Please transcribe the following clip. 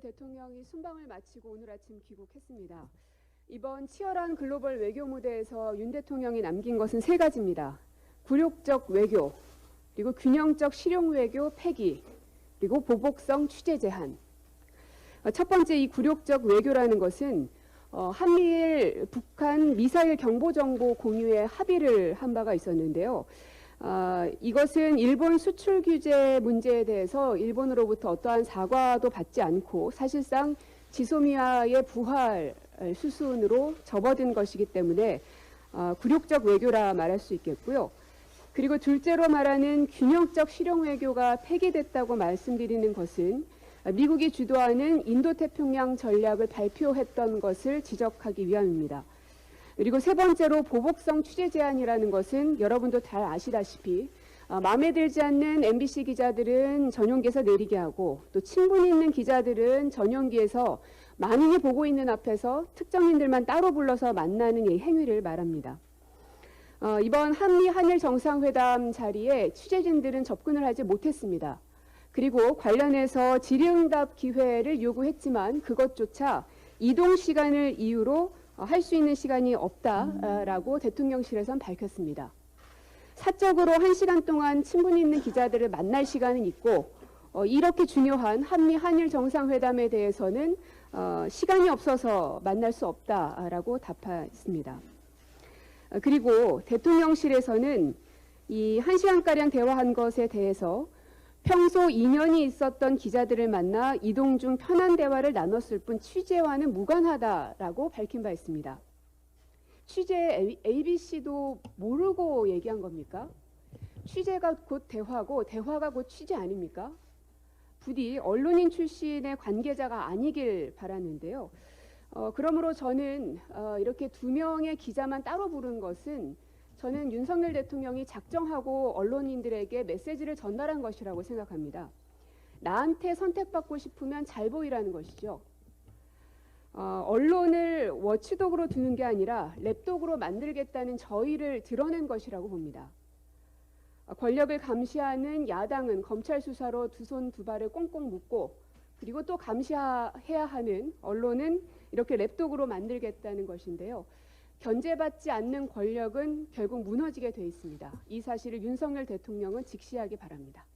대통령이 순방을 마치고 오늘 아침 귀국했습니다. 이번 치열한 글로벌 외교 무대에서 윤 대통령이 남긴 것은 세 가지입니다. 굴욕적 외교, 그리고 균형적 실용 외교 폐기, 그리고 보복성 취재 제한. 어, 첫 번째 이 굴욕적 외교라는 것은 어, 한미일 북한 미사일 경보 정보 공유에 합의를 한 바가 있었는데요. 아, 이것은 일본 수출 규제 문제에 대해서 일본으로부터 어떠한 사과도 받지 않고 사실상 지소미아의 부활 수순으로 접어든 것이기 때문에 아, 굴욕적 외교라 말할 수 있겠고요. 그리고 둘째로 말하는 균형적 실용 외교가 폐기됐다고 말씀드리는 것은 미국이 주도하는 인도태평양 전략을 발표했던 것을 지적하기 위함입니다. 그리고 세 번째로 보복성 취재 제한이라는 것은 여러분도 잘 아시다시피 어, 마음에 들지 않는 MBC 기자들은 전용기에서 내리게 하고 또 친분 있는 기자들은 전용기에서 만인이 보고 있는 앞에서 특정인들만 따로 불러서 만나는 이 행위를 말합니다. 어, 이번 한미 한일 정상회담 자리에 취재진들은 접근을 하지 못했습니다. 그리고 관련해서 질의응답 기회를 요구했지만 그것조차 이동 시간을 이유로 어, 할 수 있는 시간이 없다라고 대통령실에선 밝혔습니다. 사적으로 한 시간 동안 친분 있는 기자들을 만날 시간은 있고 어, 이렇게 중요한 한미 한일 정상회담에 대해서는 어, 시간이 없어서 만날 수 없다라고 답했습니다. 어, 그리고 대통령실에서는 이 한 시간가량 대화한 것에 대해서 평소 인연이 있었던 기자들을 만나 이동 중 편한 대화를 나눴을 뿐 취재와는 무관하다라고 밝힌 바 있습니다. 취재 ABC도 모르고 얘기한 겁니까? 취재가 곧 대화고 대화가 곧 취재 아닙니까? 부디 언론인 출신의 관계자가 아니길 바라는데요. 어, 그러므로 저는 어, 이렇게 두 명의 기자만 따로 부른 것은 저는 윤석열 대통령이 작정하고 언론인들에게 메시지를 전달한 것이라고 생각합니다. 나한테 선택받고 싶으면 잘 보이라는 것이죠. 어, 언론을 워치독으로 두는 게 아니라 랩독으로 만들겠다는 저희를 드러낸 것이라고 봅니다. 어, 권력을 감시하는 야당은 검찰 수사로 두 손 두 발을 꽁꽁 묶고 그리고 또 감시해야 하는 언론은 이렇게 랩독으로 만들겠다는 것인데요. 견제받지 않는 권력은 결국 무너지게 돼 있습니다. 이 사실을 윤석열 대통령은 직시하기 바랍니다.